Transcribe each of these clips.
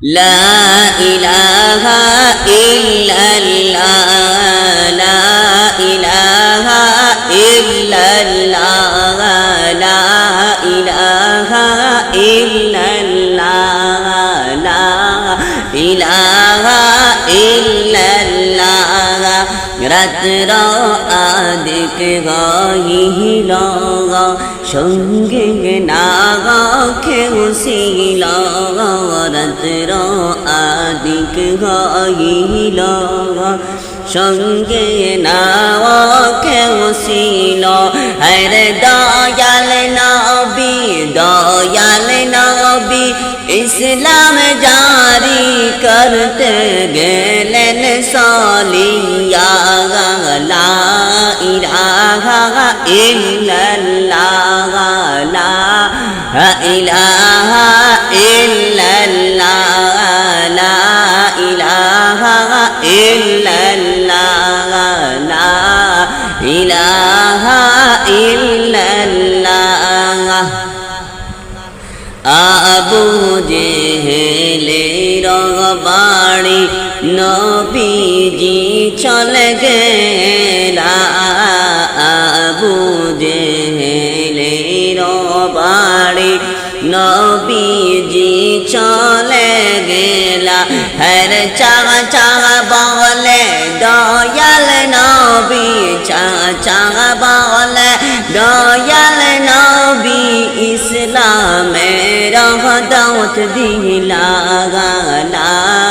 لا إله إلا الله لا إله إلا الله لا إله إلا الله لا إله إلا الله রাত্র আদিক গাইল সঙ্গে নাগা খেউছিল রাত্র আদিক গাইল সঙ্গে নাওয়া খেউছিল হরে দয়াল নবী দয়াল নবী ইসলাম জারি করতে গেলেন সলিয়া লা ইলাহা ইল্লাল্লাহ লা চলে গেলা আবু জেহেলে বাড়ি। নবীজি চলে গেলা হর চাগা চাগা বলে, দয়াল নবী চাগা বলে, দয়াল নবী, ইসলামের দাওয়াত দিলা লা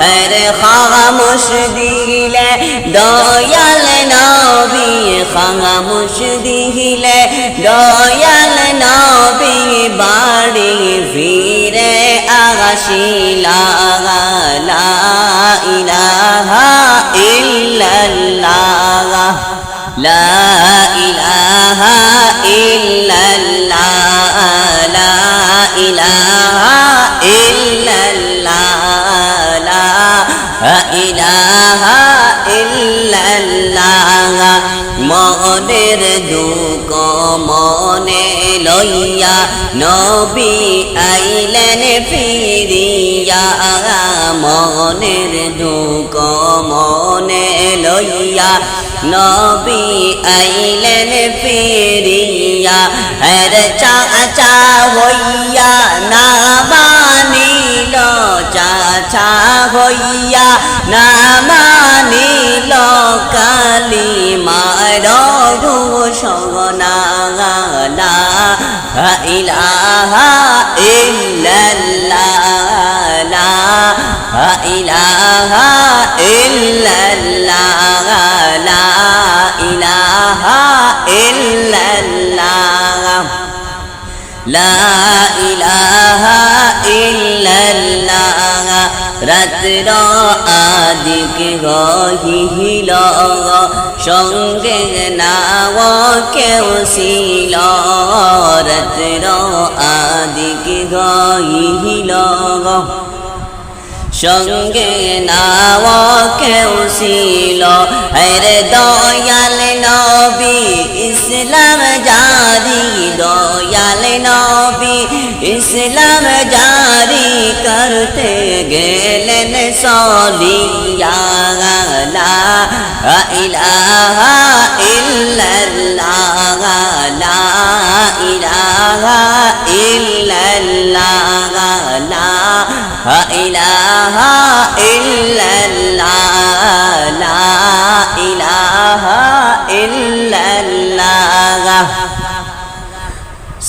হরে খামোশ দিলে, দয়াল নবী খামোশ দিলে, দয়াল নবী বাড়ি ফিরে আসিলা লা ইলাহা ইল্লাল্লাহ, লা ইলাহা ইল্লাল্লাহ। মনের দুঃখ মনে লইয়া নবী আইলেন ফিরিয়া। মনের দুঃখ মনে লইয়া নবী আইলেন ফিরিয়া। হর চাচা হইয়া না মানিল চাচা হইয়া না মানিল কালি মার ঘোষণা ইলাহা ইল্লাল্লাহ ইলাহা ইল্লাল্লাহ ইলাহা ইল্লাল্লাহ লা ইলাহা রাত্র আদিক গহিল সঙ্গে নাও কেউ ছিল রাত্র আদিক গহিল সঙ্গে নাও কেউ ছিল হরে দয়াল নবী ইসলাম জারি দয়াল নবী ইসলাম জারি করতে গেলেন সলিয়া ইলাহা ইল্লাল্লাহ ইলাহা ইল্লাল্লাহ ইলাহা ইল্লাল্লাহ ইলাহা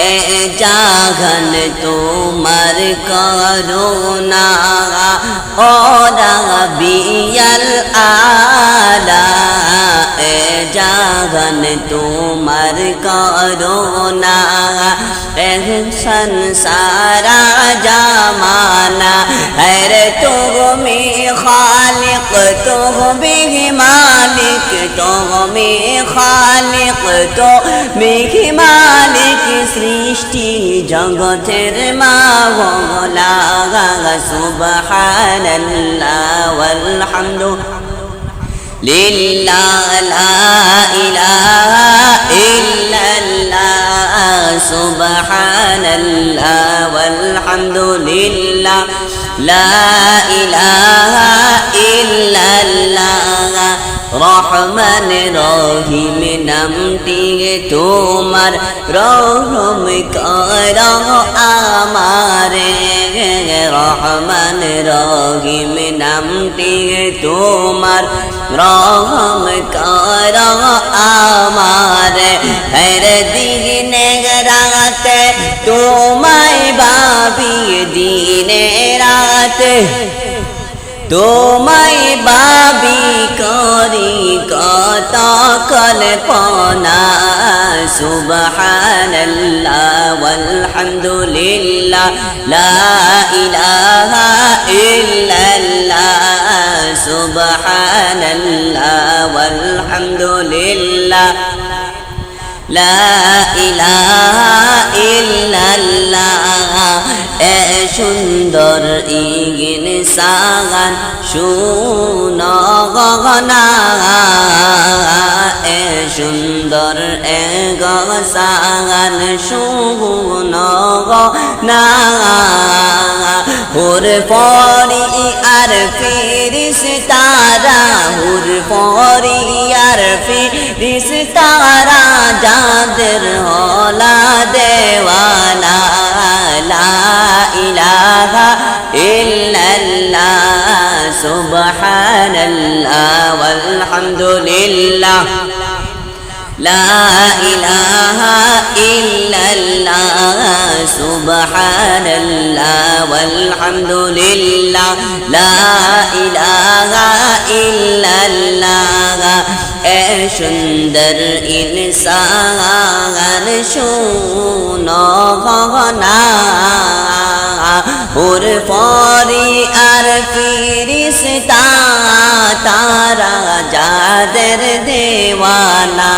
এ জাগন তোমার করুণা ও রাবিয়াল আলা এ জাগন তোমার করুণা সংসারা জামানা, হর তুমি খালিক, তুমি মালিক তুমি খালিক তুমি মালিক সৃষ্টি জগতের মাওলা সুবহানাল্লাহ ওয়ালহামদু লিল্লাহ লা ইলাহা ইল্লাল্লাহ সুবহানাল্লাহ ওয়ালহামদুলিল্লাহ লা ইলাহা ইল্লাল্লাহ রহমান রহিম নামটি তোমার রহম কর আমারে রহমান রহিম নামটি তোমার রহম কর আমার ভাবি দিনে রাতে, তোমায় বাবি করি কত কল্পনা সুবহানাল্লাহ ওয়ালহামদুলিল্লাহ, লা ইলাহা ইল্লাল্লাহ। সুবহানাল্লাহ ওয়ালহামদুলিল্লাহ, লা ইলাহা ইল্লাল্লাহ। এ সুন্দর ইগিন সাগান, শুন গগনা এ সুন্দর এ গসাগান শুন গনা। হুর পরি আর ফিরিস তারা, হুর পরি আর ফিরিস তারা, যাদের হলা দেওয়ানা ইল্লাল্লাহ সুবহানাল্লাহ ওয়ালহামদুলিল্লাহ لا إله إلا الله سبحان الله والحمد لله لا إله إلا الله এ সুন্দর ইনসান শুনো না ওর পরে আর ফিরিস্তা, তারা যাদের দেওয়ানা।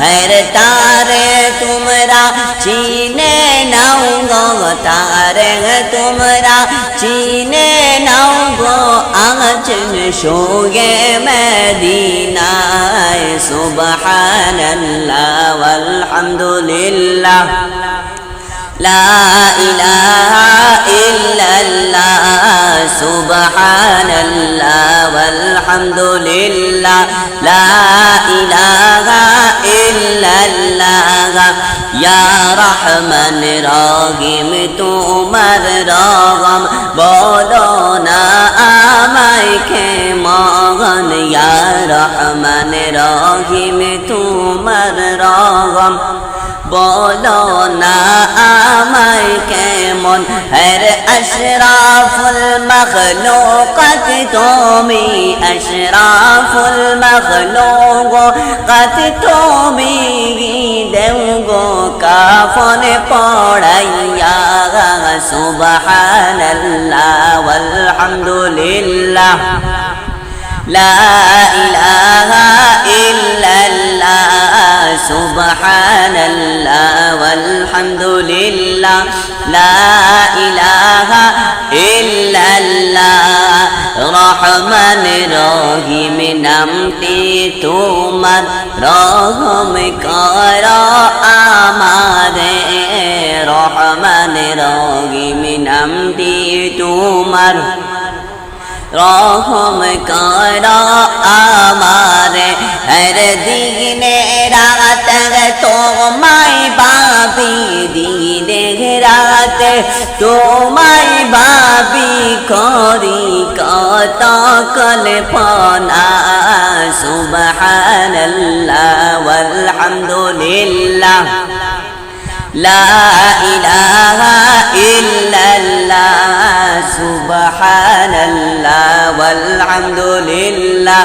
হর তারে তোমরা চিনে নাও গো, তারে তোমরা চিনে নাও গো। আজ সোগে মদিনায়, সুবহানাল্লাহ, ওয়ালহামদুলিল্লাহ। لا إله إلا الله سبحان الله والحمد لله لا إله إلا الله يا رحمن রাহিম তোমার রগম বলো না আমায় কে মগন ইয়া রহমান রহিম তোমার রগম বলো না আমায় কেমন হর আশরাফুল মখলুকত তুমি আশরাফুল মখলুকত তুমি দেওগো কাফন পড়াইয়া সুবহানাল্লাহ ওয়ালহামদুলিল্লাহ লা ইলাহা ইল্লাল্লাহ سبحان الله والحمد لله لا إله إلا الله রহমান রহিম নামটি তোমার রহম কর আমারে রহমান রহিম নামটি তোমার রহম কর আমার হর দিনে तवे तो माई बाबी दीने রাতে তোমায় ভাবি করি কত কল্পনা সুবহানাল্লাহ আলহামদুলিল্লাহ লা ইলাহা ইল্লাল্লাহ সুবহানাল্লাহ আলহামদুলিল্লাহ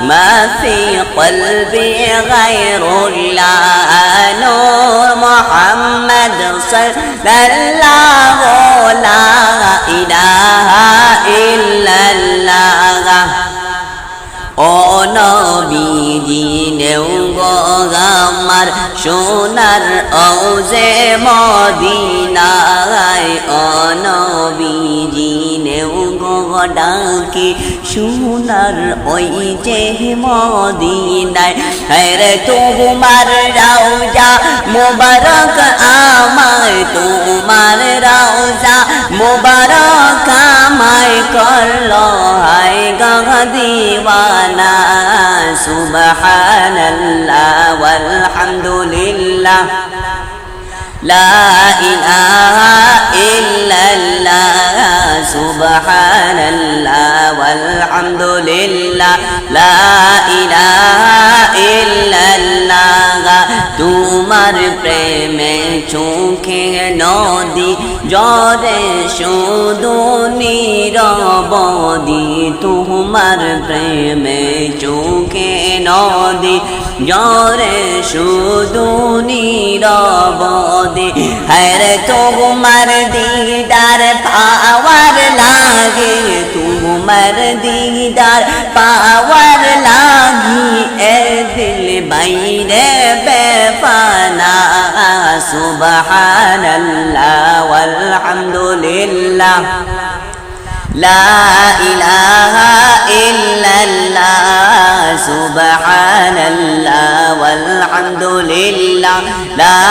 ما في قلبي غير الله نور محمد صلى الله لا إله إلا الله ও নবীজি নেও গো আমার সোনার ঔজে মদিনায় ও নবীজি ঢেউ ডাকে সোনার ওই যে মদিনায়। হের তোমার রাউজা, মোবারক আমায় তোমার রাউজা, মোবারক আমায় করল হায় গদিওয়ানা সুবহানাল্লাহ, ওয়ালহামদুলিল্লাহ। লা ইলাহা ইল্লাল্লাহ। লা ইলাহা ইল্লাল্লাহ, তোমার প্রেমে চোখে নদী জরে শুধু নীরবদি তোমার প্রেমে চোখে নদী জরে শুধু নীরবদি হরে তোমার দিদার পাওয়ার লাগে তোমার দিদার পাওয়ার লাগি এ দিল বাইরে বেফানা সুবহানাল্লাহ ওয়ালহামদুলিল্লাহ لا إله إلا الله سبحان الله والحمد لله لا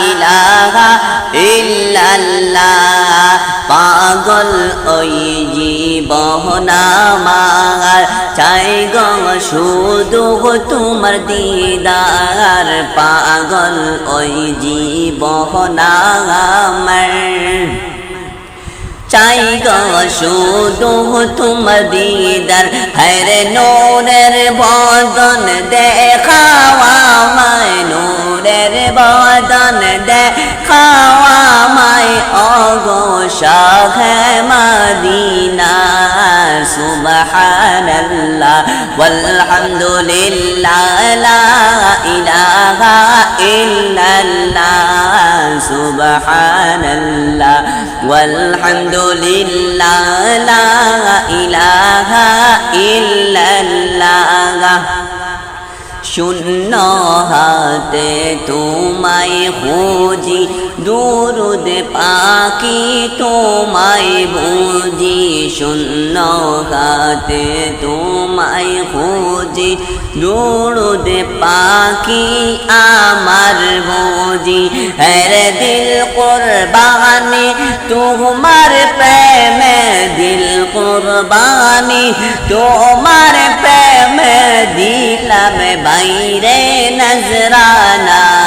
إله إلا الله পাগল ওই জীবন আমার চাই গো তোমার দিদার পাগল, ওই জীবন আমার চাই গো তোমার দিদার হরে নোরের বদন দেখাওয়া মায় নোরের বদন দেখাওয়া মায় অগো সুবহানাল্লাহ walhamdulillah la ilaha illallah subhanallah walhamdulillah la ilaha illallah শূন্য হাতে তোমায় খুঁজি দুরুদ পাখি তোমায় বুঝি, শূন্য হাতে তোমায় খুঁজি। দুরুদ পাখি আমার বুঝি, হর দিল কুরবানি, তোমার প্রেমে দিল কুরবানি। তোমার প্রেমে দিলাম বাইরে নজরানা।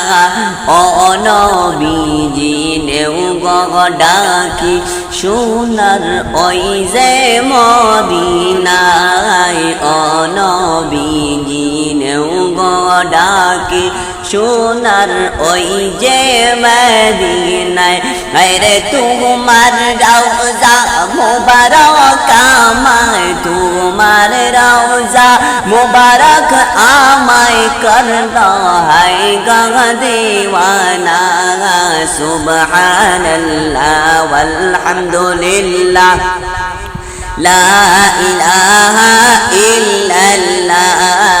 ও নবীজি নেও ডাকি সোনার ওই যে মদিনায় ও নবীজি গডাকি সোনার ওই যে মদিনায়। রে তোমার রওজা মুবারক, আমায় তোমার রওজা মুবারক, আমায় কর হাই গা দেওয়ানা, সুবহানাল্লাহ, ওয়ালহামদুলিল্লাহ। লা ইলাহা ইল্লাল্লাহ।